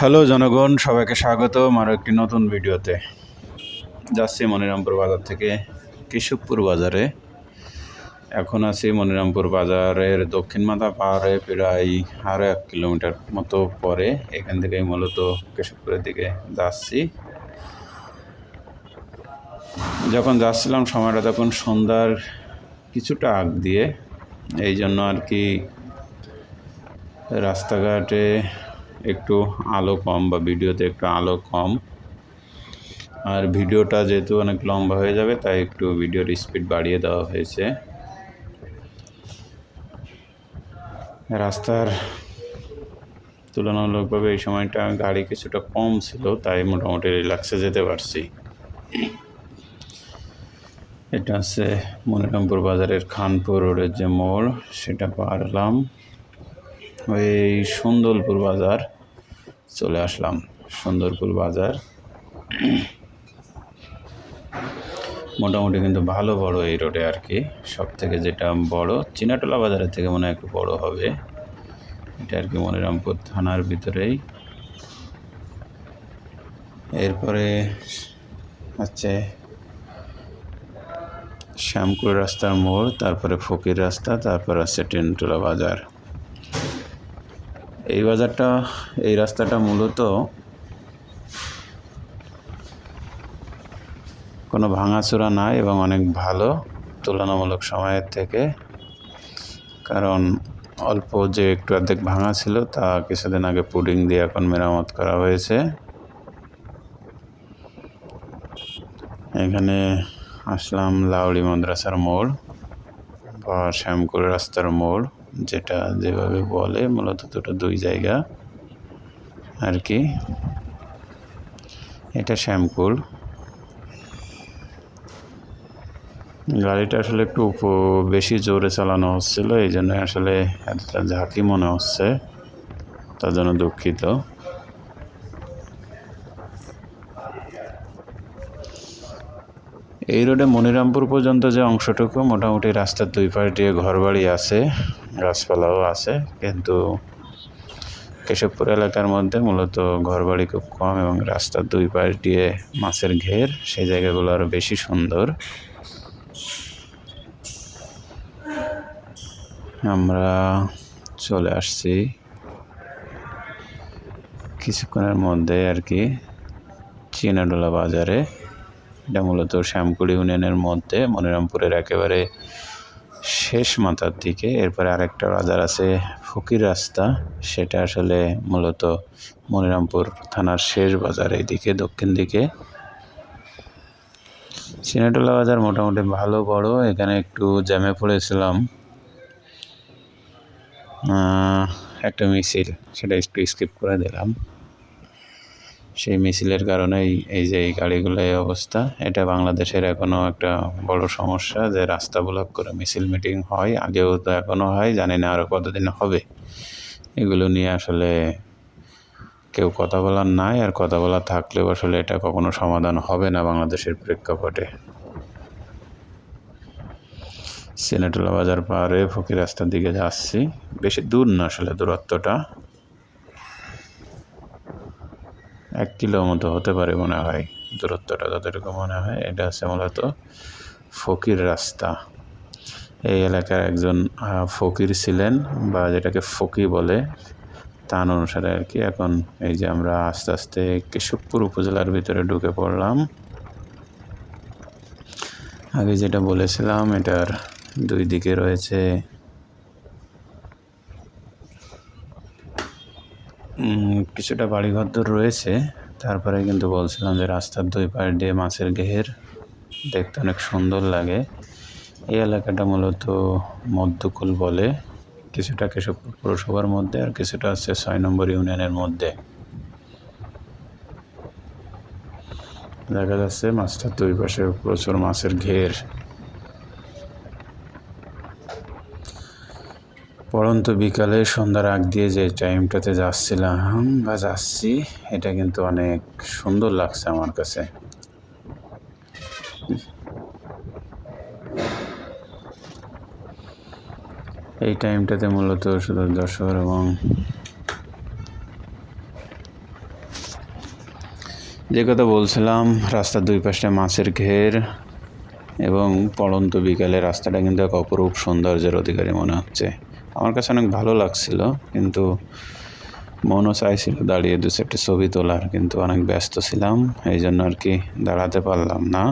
Hello জনগণ, সবাইকে স্বাগত আরও একটি নতুন ভিডিওতে। যাচ্ছি মনিরামপুর বাজার থেকে কেশবপুর বাজারে। এখন আছি মনিরামপুর বাজারের দক্ষিণ মাথা পাহাড়ে, প্রায় আরও এক কিলোমিটার মতো পরে এখান থেকে মূলত কেশবপুরের দিকে যাচ্ছি। যখন যাচ্ছিলাম সময়টা তখন সন্ধ্যার কিছুটা আগ দিয়ে, এই জন্য আর কি রাস্তাঘাটে একটু আলো কম বা ভিডিওতে একটু আলো কম। আর ভিডিওটা যেহেতু অনেক লম্বা হয়ে যাবে, তাই একটু ভিডিওর স্পিড বাড়িয়ে দেওয়া হয়েছে। রাস্তার তুলনামূলকভাবে এই সময়টা গাড়ি কিছুটা কম ছিল, তাই মোটামুটি রিল্যাক্সে যেতে পারছি। এটা হচ্ছে মনিরামপুর বাজারের খানপুর রোডের যে মোড়, সেটা পারলাম। ওই সুন্দরপুর বাজার। চলে আসলাম সুন্দরপুর বাজার। মোটামুটি কিন্তু ভালো বড় এই রোডে আর কি। সব থেকে যেটা বড়, চিনাটোলা বাজারের থেকে মনে হয় একটু বড় হবে। এটা আর কি মনিরামপুর থানার ভিতরেই। এরপরে হচ্ছে শ্যামকুর রাস্তার মোড়, তারপরে ফকির রাস্তা, তারপর আছে টেনটোলা বাজার। এই বাজারটা, এই রাস্তাটা মূলত কোনো ভাঙাচোরা নাই এবং অনেক ভালো তুলনামূলক সময়ের থেকে। কারণ অল্প যে একটু অর্ধেক ভাঙা ছিল, তা কিছুদিন আগে পুডিং দিয়ে এখন মেরামত করা হয়েছে। এখানে আসলাম লাউড়ি মাদ্রাসার মোড় বা শ্যামকুল রাস্তার মোড়। যেটা যেভাবে বলে, মূলত দুটো দুই জায়গা আর কি। এটা শ্যামকুল। গাড়িটা আসলে একটু বেশি জোরে চালানো হচ্ছিল, এই জন্য আসলে এতটা ঝাঁকি মনে হচ্ছে, তার জন্য দুঃখিত। এই রোডে মনিরামপুর পর্যন্ত যে অংশটুকু, মোটামুটি রাস্তার দুই পাশ দিয়ে ঘরবাড়ি আছে। গাছপালাও আছে, কিন্তু কেশবপুর এলাকার মধ্যে মূলত ঘরবাড়ি খুব কম এবং রাস্তার দুই পাশ দিয়ে মাছের ঘের, সেই জায়গাগুলো আরও বেশি সুন্দর। আমরা চলে আসছি কিছুক্ষণের মধ্যে আর কি চিনাডোলা বাজারে। এটা মূলত শ্যামকুড়ি ইউনিয়নের মধ্যে, মনিরামপুরের একেবারে শেষ মাথার দিকে, এরপরে আরেকটা বাজার আছে ফকির রাস্তা। সেটা আসলে মূলত মনিরামপুর থানার শেষ বাজার, এইদিকে দক্ষিণ দিকে। সিনেটোলা বাজার মোটামুটি ভালো, বড়। এখানে একটু জ্যামে পড়েছিলাম। একটা মিছিল, সেটা একটু স্কিপ করে দিলাম। সেই মিছিলের কারণেই এই যে এই গাড়িগুলো এই অবস্থা, এটা বাংলাদেশের এখনও একটা বড় সমস্যা যে রাস্তা ব্লক করে মিছিল মিটিং হয়, আগেও তো এখনও হয়, জানি না আরও কতদিন হবে। এগুলো নিয়ে আসলে কেউ কথা বলার নাই, আর কথা বলা থাকলেও আসলে এটা কখনো সমাধান হবে না বাংলাদেশের প্রেক্ষাপটে। সিনেটোলা বাজার পারে ফকির রাস্তার দিকে যাচ্ছি। বেশি দূর না আসলে দূরত্বটা। এক কিলো মতো হতে পারে মনে হয়। দূরত্বটা যতটুকু মনে হয়, এটা হচ্ছে মূলত ফকির রাস্তা। এই এলাকার একজন ফকির ছিলেন বা যেটাকে ফকি বলে তান অনুসারে আর কি। এখন এই যে আমরা আস্তে আস্তে কেশবপুর উপজেলার ভিতরে ঢুকে পড়লাম। আগে যেটা বলেছিলাম, এটার দুই দিকে রয়েছে কিছুটা বাড়িঘর রয়েছে। তারপরে কিন্তু বলছিলাম যে রাস্তার দুই পাশ দিয়ে মাছের ঘের। দেখতে অনেক সুন্দর লাগে। এই এলাকাটা মূলত মধ্যকুল বলে। কিছুটা কেশবপুর পৌরসভার মধ্যে আর কিছুটা হচ্ছে ছয় নম্বর ইউনিয়নের মধ্যে। দেখা যাচ্ছে মাছটার দুই পাশে প্রচুর মাছের ঘের। পরন্ত বিকালে সন্ধ্যার আগ দিয়ে যে টাইমটাতে যাচ্ছিলাম বা যাচ্ছি, এটা কিন্তু অনেক সুন্দর লাগছে আমার কাছে। এই টাইমটাতে মূলত শুধু যশোর এবং যে কথা বলছিলাম, রাস্তার দুই পাশে মাছের ঘের এবং পড়ন্ত বিকালে রাস্তাটা কিন্তু এক অপরূপ সৌন্দর্যের অধিকারী মনে হচ্ছে। আমার কাছে অনেক ভালো লাগছিল, কিন্তু মনও চাইছিল দাঁড়িয়ে দু চারটে ছবি তোলার, কিন্তু অনেক ব্যস্ত ছিলাম, এই জন্য আর কি দাঁড়াতে পারলাম না।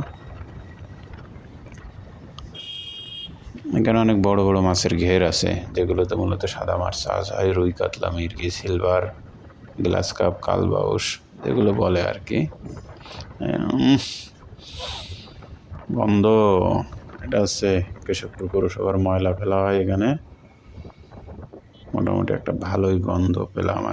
এখানে অনেক বড় বড় মাছের ঘের আছে, যেগুলোতে মূলত সাদা মাছ চাষ হয় রুই, কাতলা, মির্গি, সিলভার, গ্লাস কাপ, কালবাউস, এগুলো বলে আর কি। গন্ধ, এটা হচ্ছে কেশবপুর পৌরসভার ময়লা ফেলা হয় এখানে। একটা ভালোই গন্ধ পেলাম আর